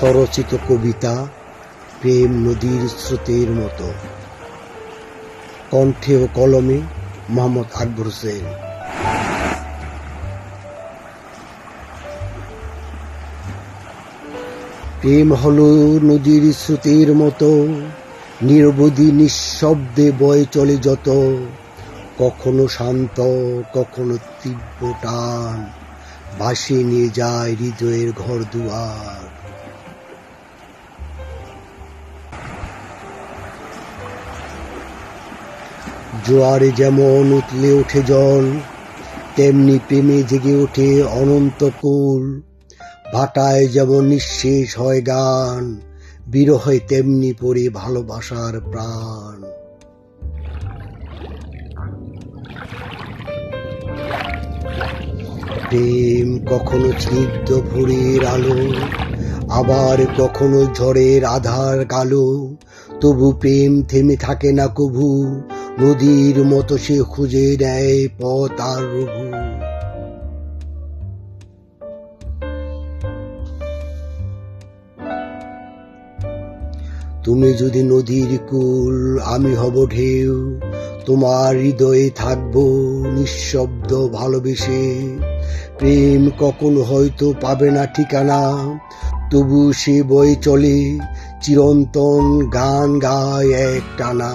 স্বরচিত কবিতা প্রেম নদীর স্রোতের মতো। কণ্ঠে ও কলমে মোহাম্মদ আকবর হোসেন। প্রেম হল নদীর স্রোতের মতো, নিরবধি নিঃশব্দে বয়ে চলে যত। কখনো শান্ত, কখনো তীব্র টান, ভাসিয়ে নিয়ে যায় হৃদয়ের ঘর দুয়ার। জোয়ারে যেমন উতলে ওঠে জল, তেমনি প্রেমে জেগে ওঠে অনন্ত কুল। ভাটায় যেমন নিঃশেষ হয় গান, বিরহে তেমনি পড়ে ভালোবাসার প্রাণ। প্রেম কখনো স্নিগ্ধ ভোরের আলো, আবার কখনো ঝড়ের আধার কালো। তবু প্রেম থেমে থাকে না কভু নদীর মতো সে খুঁজে নেয় পথ আর রঘু। তুমি যদি নদীর কুল, আমি হব ঢেউ। তোমার হৃদয়ে থাকব নিঃশব্দ ভালোবেসে। প্রেম কখনো হয়তো পাবে না ঠিকানা, তবু সে বয়ে চলে, চিরন্তন গান গায় এক টানা।